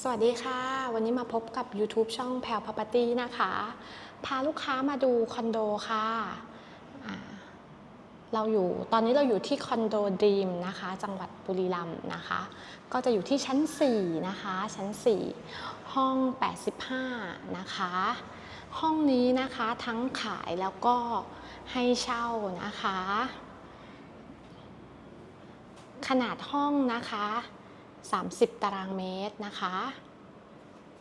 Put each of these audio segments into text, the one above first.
สวัสดีค่ะ วันนี้มาพบกับ YouTube ช่องแพลวพ r o p e r t y นะคะ พาลูกค้ามาดูคอนโดค่ะเราอยู่ตอนนี้เราอยู่ที่คอนโดดีมนะคะ จังหวัดบุรีรัมย์นะคะ ก็จะอยู่ที่ชั้น 4 นะคะ ชั้น 4 ห้อง 85 นะคะ ห้องนี้นะคะทั้งขายแล้วก็ให้เช่านะคะ ขนาดห้องนะคะ 30 ตารางเมตรนะคะ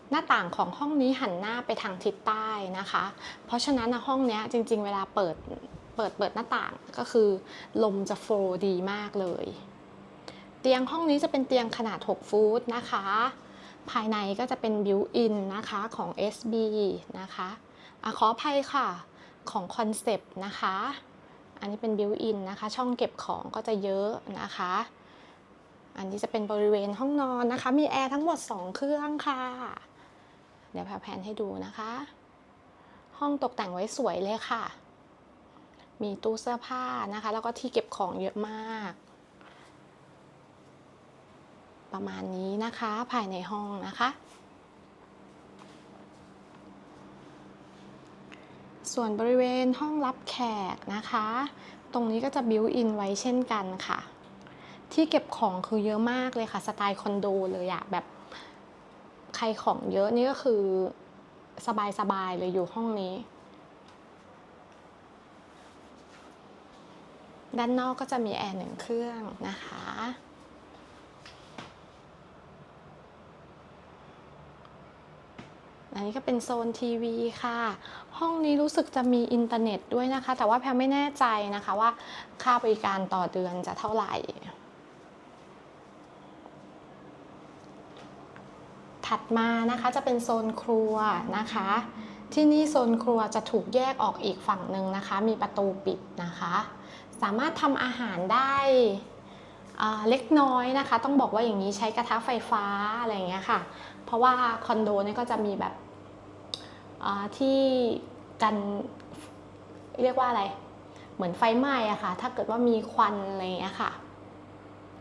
หน้าต่างของห้องนี้หันหน้าไปทางทิศใต้นะคะ เพราะฉะนั้นห้องนี้จริง ๆ เวลาเปิดเปิดเปิดหน้าต่างก็คือ ลมจะโฟลดีมากเลย เตียงห้องนี้จะเป็นเตียงขนาด 6 ฟุตนะคะ ภายในก็จะเป็นบิวอินนะคะของ SB นะคะอะขออภัยค่ะของคอนเซปต์นะคะ อันนี้เป็นบิวอินนะคะ ช่องเก็บของก็จะเยอะนะคะ อันนี้จะเป็นบริเวณห้องนอนนะคะ มีแอร์ทั้งหมด 2 เครื่องค่ะ เดี๋ยวแพรแพนให้ดูนะคะ ห้องตกแต่งไว้สวยเลยค่ะ มีตู้เสื้อผ้านะคะ แล้วก็ที่เก็บของเยอะมาก ประมาณนี้นะคะภายในห้องนะคะ ส่วนบริเวณห้องรับแขกนะคะ ตรงนี้ก็จะบิวอินไว้เช่นกันค่ะ ที่เก็บของคือเยอะมากเลยค่ะสไตล์คอนโดเลยอะแบบใครของเยอะนี่ก็คือสบายๆเลยอยู่ห้องนี้ ด้านนอกก็จะมีแอร์หนึ่งเครื่องนะคะ อันนี้ก็เป็นโซนทีวีค่ะ ห้องนี้รู้สึกจะมีอินเทอร์เน็ตด้วยนะคะ แต่ว่าแพรไม่แน่ใจนะคะว่าค่าบริการต่อเดือนจะเท่าไหร่ ถัดมานะคะจะเป็นโซนครัวนะคะ ที่นี่โซนครัวจะถูกแยกออกอีกฝั่งหนึ่งนะคะ มีประตูปิดนะคะ สามารถทำอาหารได้เล็กน้อยนะคะ ต้องบอกว่าอย่างนี้ใช้กระทะไฟฟ้าอะไรอย่างเงี้ยค่ะ เพราะว่าคอนโดเนี่ยก็จะมีแบบที่กันเรียกว่าอะไร เหมือนไฟไหม้อะค่ะ ถ้าเกิดว่ามีควันอะไรอย่างเงี้ยค่ะ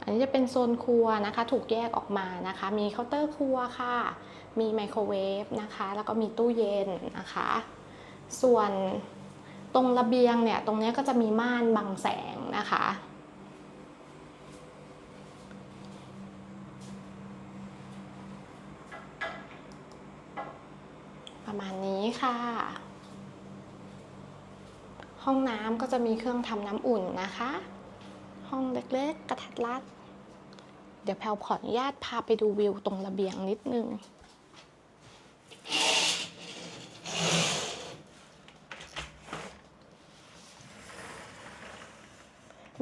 อันนี้จะเป็นโซนครัวนะคะ ถูกแยกออกมานะคะ มีเคาน์เตอร์ครัวค่ะ มีไมโครเวฟนะคะ แล้วก็มีตู้เย็นนะคะ ส่วนตรงระเบียงเนี่ย ตรงนี้ก็จะมีม่านบังแสงนะคะ ประมาณนี้ค่ะ ห้องน้ำก็จะมีเครื่องทำน้ำอุ่นนะคะ ห้องเล็ก ๆ กระทัดรัด เดี๋ยวแพลวขออนุญาตพาไปดูวิวตรงระเบียงนิดนึง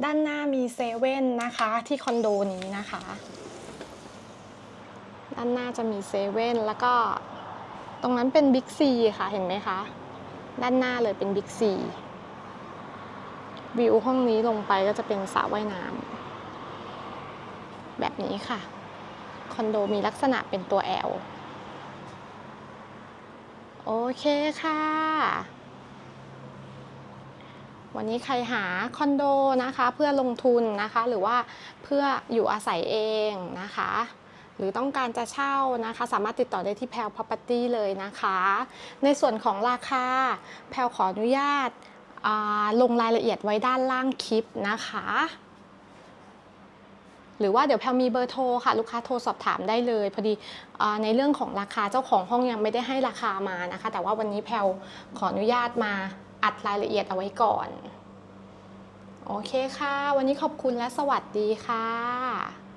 ด้านหน้ามีเซเว่นนะคะที่คอนโดนี้นะคะ ด้านหน้าจะมีเซเว่นแล้วก็ตรงนั้นเป็นบิ๊กซีค่ะเห็นไหมคะ ด้านหน้าเลยเป็นบิ๊กซี วิวห้องนี้ลงไปก็จะเป็นสระว่ายน้ำแบบนี้ค่ะ คอนโดมีลักษณะเป็นตัว L โอเคค่ะ วันนี้ใครหาคอนโดนะคะ เพื่อลงทุนนะคะ หรือว่าเพื่ออยู่อาศัยเองนะคะหรือต้องการจะเช่านะคะ สามารถติดต่อได้ที่แพล Property เลยนะคะ ในส่วนของราคาแพลขออนุญาต ลงรายละเอียดไว้ด้านล่างคลิปนะคะ หรือว่าเดี๋ยวแพลมีเบอร์โทรค่ะ ลูกค้าโทรสอบถามได้เลย พอดีอในเรื่องของราคาเจ้าของห้องยังไม่ได้ให้ราคามานะคะ แต่ว่าวันนี้แพลขออนุญาตมาอัดรายละเอียดเอาไว้ก่อนโอเคค่ะ วันนี้ขอบคุณและสวัสดีค่ะ